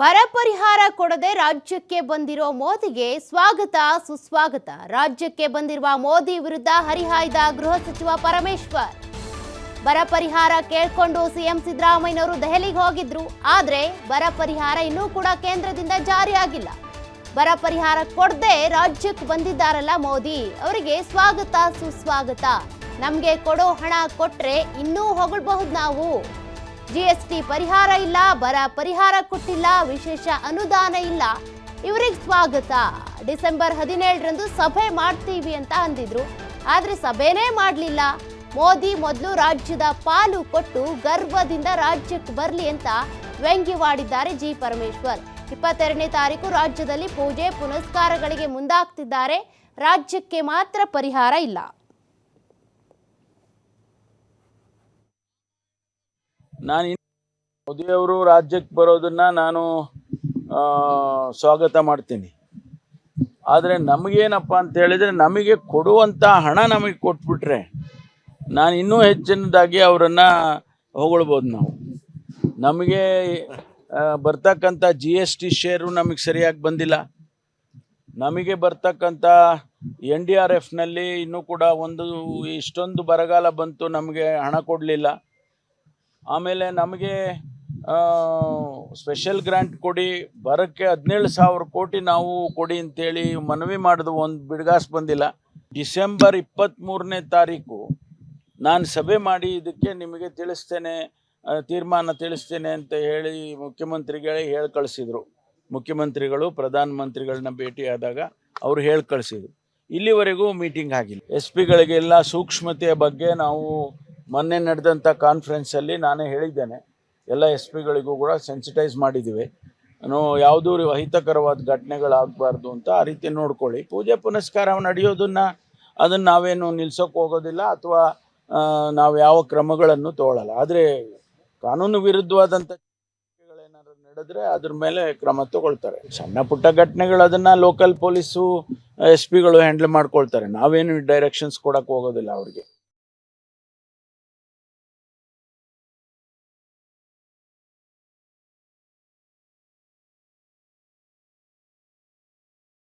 ಬರ ಪರಿಹಾರ ಕೊಡದೆ ರಾಜ್ಯಕ್ಕೆ ಬಂದಿರೋ ಮೋದಿಗೆ ಸ್ವಾಗತ, ಸುಸ್ವಾಗತ. ರಾಜ್ಯಕ್ಕೆ ಬಂದಿರುವ ಮೋದಿ ವಿರುದ್ಧ ಹರಿಹಾಯ್ದ ಗೃಹ ಸಚಿವ ಪರಮೇಶ್ವರ್. ಬರ ಪರಿಹಾರ ಕೇಳ್ಕೊಂಡು ಸಿಎಂ ಸಿದ್ದರಾಮಯ್ಯನವರು ದೆಹಲಿಗೆ ಹೋಗಿದ್ರು. ಆದರೆ ಬರ ಪರಿಹಾರ ಇನ್ನೂ ಕೂಡ ಕೇಂದ್ರದಿಂದ ಜಾರಿಯಾಗಿಲ್ಲ. ಬರ ಪರಿಹಾರ ಕೊಡದೆ ರಾಜ್ಯಕ್ಕೆ ಬಂದಿದ್ದಾರಲ್ಲ ಮೋದಿ. ಅವರಿಗೆ ಸ್ವಾಗತ, ಸುಸ್ವಾಗತ. ನಮಗೆ ಕೊಡೋ ಹಣ ಕೊಟ್ಟರೆ ಇನ್ನೂ ಹೊಗಳಬಹುದು ನಾವು. ಜಿಎಸ್ಟಿ ಪರಿಹಾರ ಇಲ್ಲ, ಬರ ಪರಿಹಾರ ಕೊಟ್ಟಿಲ್ಲ, ವಿಶೇಷ ಅನುದಾನ ಇಲ್ಲ. ಇವರಿಗೆ ಸ್ವಾಗತ. ಡಿಸೆಂಬರ್ ಹದಿನೇಳರಂದು ಸಭೆ ಮಾಡ್ತೀವಿ ಅಂತ ಅಂದಿದ್ರು. ಆದರೆ ಸಭೆನೇ ಮಾಡಲಿಲ್ಲ. ಮೋದಿ ಮೊದಲು ರಾಜ್ಯದ ಪಾಲು ಕೊಟ್ಟು ಗರ್ವದಿಂದ ರಾಜ್ಯಕ್ಕೆ ಬರಲಿ ಅಂತ ವ್ಯಂಗ್ಯವಾಡಿದ್ದಾರೆ ಜಿ ಪರಮೇಶ್ವರ್. ಇಪ್ಪತ್ತೆರಡನೇ ತಾರೀಕು ರಾಜ್ಯದಲ್ಲಿ ಪೂಜೆ ಪುನಸ್ಕಾರಗಳಿಗೆ ಮುಂದಾಗ್ತಿದ್ದಾರೆ. ರಾಜ್ಯಕ್ಕೆ ಮಾತ್ರ ಪರಿಹಾರ ಇಲ್ಲ. ನಾನು ಮೋದಿಯವರು ರಾಜ್ಯಕ್ಕೆ ಬರೋದನ್ನ ನಾನು ಸ್ವಾಗತ ಮಾಡ್ತೀನಿ. ಆದರೆ ನಮಗೇನಪ್ಪ ಅಂತ ಹೇಳಿದರೆ ನಮಗೆ ಕೊಡುವಂಥ ಹಣ ನಮಗೆ ಕೊಟ್ಬಿಟ್ರೆ ನಾನು ಇನ್ನೂ ಹೆಚ್ಚಿನದಾಗಿ ಅವರನ್ನು ಹೊಗಳ್ಬೋದು ನಾವು. ನಮಗೆ ಬರ್ತಕ್ಕಂಥ ಜಿ ಎಸ್ ಟಿ ಶೇರು ನಮಗೆ ಸರಿಯಾಗಿ ಬಂದಿಲ್ಲ. ನಮಗೆ ಬರ್ತಕ್ಕಂಥ ಎನ್ ಡಿ ಆರ್ ಎಫ್ನಲ್ಲಿ ಇನ್ನೂ ಕೂಡ ಒಂದು ಇಷ್ಟೊಂದು ಬರಗಾಲ ಬಂತು ನಮಗೆ ಹಣ ಕೊಡಲಿಲ್ಲ. ಆಮೇಲೆ ನಮಗೆ ಸ್ಪೆಷಲ್ ಗ್ರ್ಯಾಂಟ್ ಕೊಡಿ, ಬರೋಕ್ಕೆ ಹದಿನೇಳು ಸಾವಿರ ಕೋಟಿ ನಾವು ಕೊಡಿ ಅಂತೇಳಿ ಮನವಿ ಮಾಡಿದ ಒಂದು ಬಿಡ್ಗಾಸ್ ಬಂದಿಲ್ಲ. ಡಿಸೆಂಬರ್ ಇಪ್ಪತ್ತ್ಮೂರನೇ ತಾರೀಕು ನಾನು ಸಭೆ ಮಾಡಿ ಇದಕ್ಕೆ ನಿಮಗೆ ತಿಳಿಸ್ತೇನೆ ತೀರ್ಮಾನ ತಿಳಿಸ್ತೇನೆ ಅಂತ ಹೇಳಿ ಮುಖ್ಯಮಂತ್ರಿಗಳೇ ಹೇಳಿ ಕಳಿಸಿದರು. ಮುಖ್ಯಮಂತ್ರಿಗಳು ಪ್ರಧಾನಮಂತ್ರಿಗಳನ್ನ ಭೇಟಿಯಾದಾಗ ಅವರು ಹೇಳಿ ಕಳಿಸಿದರು. ಇಲ್ಲಿವರೆಗೂ ಮೀಟಿಂಗ್ ಆಗಿಲ್ಲ. ಎಸ್ ಪಿಗಳಿಗೆಲ್ಲ ಸೂಕ್ಷ್ಮತೆಯ ಬಗ್ಗೆ ನಾವು ಮೊನ್ನೆ ನಡೆದಂಥ ಕಾನ್ಫರೆನ್ಸಲ್ಲಿ ನಾನೇ ಹೇಳಿದ್ದೇನೆ. ಎಲ್ಲ ಎಸ್ ಪಿಗಳಿಗೂ ಕೂಡ ಸೆನ್ಸಿಟೈಸ್ ಮಾಡಿದ್ದೀವಿ ಯಾವುದೂ ಅಹಿತಕರವಾದ ಘಟನೆಗಳಾಗಬಾರ್ದು ಅಂತ ಆ ರೀತಿ ನೋಡ್ಕೊಳ್ಳಿ. ಪೂಜೆ ಪುನಸ್ಕಾರ ನಡೆಯೋದನ್ನು ಅದನ್ನು ನಾವೇನು ನಿಲ್ಸೋಕೆ ಹೋಗೋದಿಲ್ಲ ಅಥವಾ ನಾವು ಯಾವ ಕ್ರಮಗಳನ್ನು ತಗೊಳ್ಳಲ್ಲ ಆದರೆ ಕಾನೂನು ವಿರುದ್ಧವಾದಂಥ ನಡೆದ್ರೆ ಅದ್ರ ಮೇಲೆ ಕ್ರಮ ತಗೊಳ್ತಾರೆ. ಸಣ್ಣ ಪುಟ್ಟ ಘಟನೆಗಳು ಅದನ್ನ ಲೋಕಲ್ ಪೊಲೀಸು ಎಸ್ ಪಿಗಳು ಹ್ಯಾಂಡಲ್ ಮಾಡ್ಕೊಳ್ತಾರೆ. ನಾವೇನು ಡೈರೆಕ್ಷನ್ಸ್ ಕೊಡಕ್ಕೆ ಹೋಗೋದಿಲ್ಲ ಅವ್ರಿಗೆ.